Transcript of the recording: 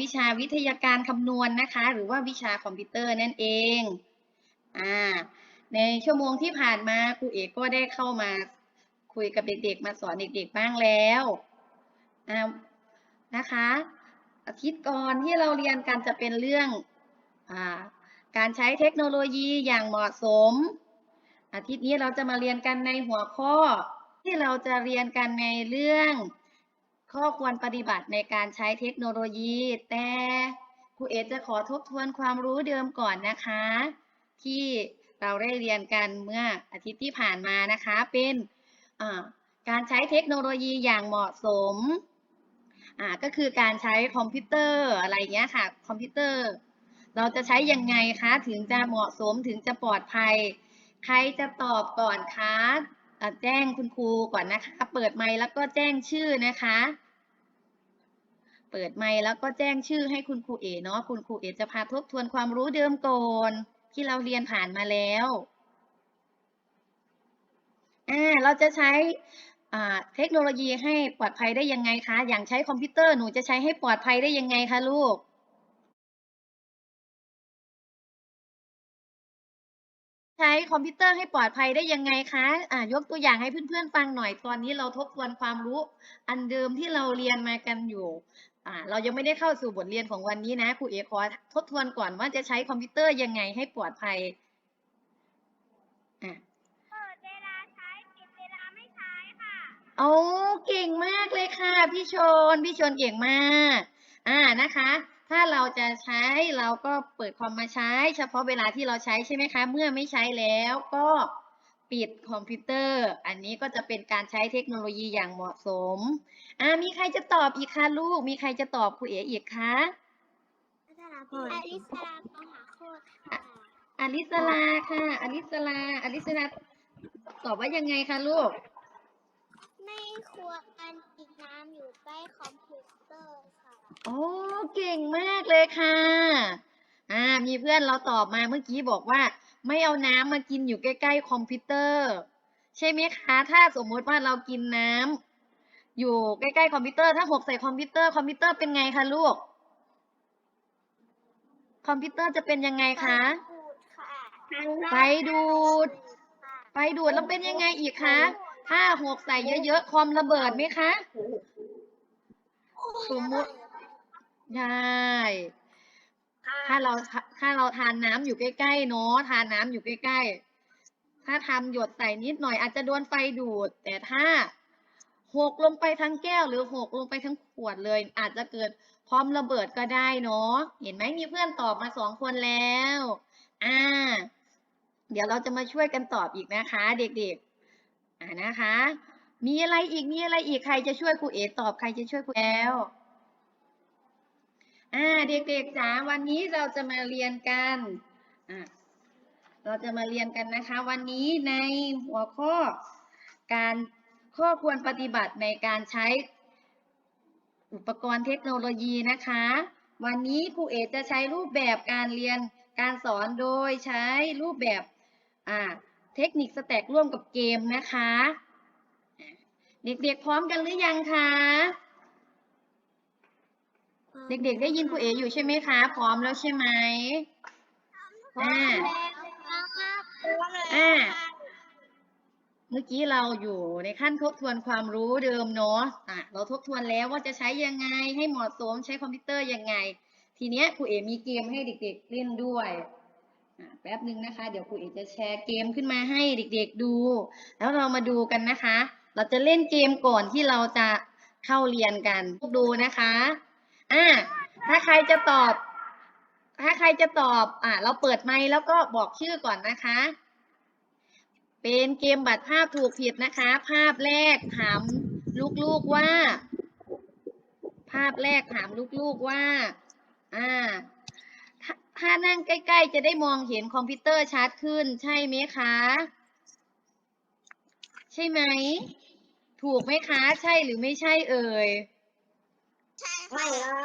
วิชาวิทยาการคำนวณนะคะ หรือว่าวิชาคอมพิวเตอร์นั่นเองอ่าในชั่วโมงที่ผ่านมาครูเอกก็ได้เข้ามาคุยกับเด็กๆ มาสอนเด็กๆบ้างแล้วอ่านะคะ อาทิตย์ก่อนที่เราเรียนกันจะเป็นเรื่องอาการใช้เทคโนโลยีอย่างเหมาะสม อาทิตย์นี้เราจะมาเรียนกันในหัวข้อที่เราจะเรียนกันในเรื่อง ข้อควรปฏิบัติในการใช้เทคโนโลยี แต่ครูเอจะขอทบทวนความรู้เดิมก่อนนะคะ ที่เราได้เรียนกันเมื่ออาทิตย์ที่ผ่านมานะคะ เป็นการใช้เทคโนโลยีอย่างเหมาะสมก็คือการใช้คอมพิวเตอร์อะไรเงี้ยค่ะคอมพิวเตอร์ เราจะใช้ยังไงคะถึงจะเหมาะสมถึงจะปลอดภัย ใครจะตอบก่อนคะแจ้งคุณครูก่อนนะคะ เปิดไมค์แล้วก็แจ้งชื่อนะคะ เปิดไมค์แล้วก็แจ้งชื่อให้คุณครูเอเนาะคุณครูเอจะพาทบทวนความรู้เดิมก่อนที่เราเรียนผ่านมาแล้วอ่าเราจะใช้เทคโนโลยีให้ปลอดภัยได้ยังไงคะ อย่างใช้คอมพิวเตอร์หนูจะใช้ให้ปลอดภัยได้ยังไงคะลูกใช้คอมพิวเตอร์ให้ปลอดภัยได้ยังไงคะอ่ายกตัวอย่างให้เพื่อนๆฟังหน่อย ตอนนี้เราทบทวนความรู้ อันเดิมที่เราเรียนมากันอยู่ อ่าเรายังไม่ได้เข้าสู่บทเรียนของวันนี้นะครูเอขอทบทวนก่อนว่าจะใช้คอมพิวเตอร์ยังไงให้ปลอดภัยอะเปิดเวลาใช้ปิดเวลาไม่ใช้ค่ะโอ้เก่งมากเลยค่ะพี่ชนพี่ชนเก่งมาก อ่านะคะ ถ้าเราจะใช้เราก็เปิดคอมมาใช้ เฉพาะเวลาที่เราใช้ใช่ไหมคะ เมื่อไม่ใช้แล้วก็ ปิดคอมพิวเตอร์ อันนี้ก็จะเป็นการใช้เทคโนโลยีอย่างเหมาะสม อ่ามีใครจะตอบอีกคะลูก มีใครจะตอบครูเอ๋อีกคะ อลิสลามหาโคตรค่ะอลิสลาค่ะ อลิสลา อลิสลาตอบว่ายังไงคะลูก ไม่ควรการกินน้ำอยู่ใกล้คอมพิวเตอร์ค่ะ โอ้เก่งมากเลยค่ะ อ่า มีเพื่อนเราตอบมาเมื่อกี้บอกว่า ไม่เอาน้ำมากินอยู่ใกล้ ๆ คอมพิวเตอร์ ใช่ไหมคะ ถ้าสมมุติว่าเรากินน้ำอยู่ใกล้ๆคอมพิวเตอร์ ถ้าหกใส่คอมพิวเตอร์ คอมพิวเตอร์เป็นไงคะลูก คอมพิวเตอร์จะเป็นยังไงคะดูดค่ะไฟดูด ไฟดูดแล้วเป็นยังไงอีกคะ ถ้าหกใส่เยอะๆ คอมระเบิดไหมคะ สมมุติได้ ถ้าเราถ้าเราทานน้ำอยู่ใกล้ๆเนาะทานน้ำอยู่ใกล้ๆ ถ้าทำหยดใส่นิดหน่อยอาจจะโดนไฟดูด แต่ถ้าหกลงไปทั้งแก้วหรือหกลงไปทั้งขวดเลย อาจจะเกิดพร้อมระเบิดก็ได้เนาะเห็นไหมมีเพื่อนตอบมาสองคนแล้วอ่าเดี๋ยวเราจะมาช่วยกันตอบอีกนะคะ เด็กๆอ่านะคะ มีอะไรอีกมีอะไรอีกใครจะช่วยครูเอตอบใครจะช่วยครูแอล อ่าเด็กๆจ๋าวันนี้เราจะมาเรียนกันอ่าเราจะมาเรียนกันนะคะ วันนี้ในหัวข้อ การข้อควรปฏิบัติในการใช้อุปกรณ์เทคโนโลยีนะคะ วันนี้ครูเอจะใช้รูปแบบการเรียนการสอนโดยใช้รูปแบบอ่าเทคนิคสแต็กร่วมกับเกมนะคะ เด็กๆพร้อมกันหรือยังคะ เด็กๆ ได้ยินครูเออยู่ใช่ไหมคะ พร้อมแล้วใช่ไหมอ่าอ่าเมื่อกี้เราอยู่ในขั้นทบทวนความรู้เดิมเนาะอะเราทบทวนแล้วว่าจะใช้ยังไงให้เหมาะสมใช้คอมพิวเตอร์ยังไง ทีเนี้ยครูเอมีเกมให้เด็ก ๆ เล่นด้วยอะแป๊บหนึ่งนะคะ เดี๋ยวครูเอจะแชร์เกมขึ้นมาให้เด็ก ๆดู แล้วเรามาดูกันนะคะ เราจะเล่นเกมก่อนที่เราจะเข้าเรียนกันดูนะคะ อ่าถ้าใครจะตอบ ถ้าใครจะตอบอ่าเราเปิดไมค์แล้วก็บอกชื่อก่อนนะคะ เป็นเกมบัตรภาพถูกผิดนะคะ ภาพแรกถามลูกๆว่า ภาพแรกถามลูกๆว่า อ่าถ้าถ้านั่งใกล้ ๆ จะได้มองเห็นคอมพิวเตอร์ชัดขึ้น ใช่ไหมคะ ใช่ไหม ถูกไหมคะ ใช่หรือไม่ใช่เอ่ย ใช่ค่ะ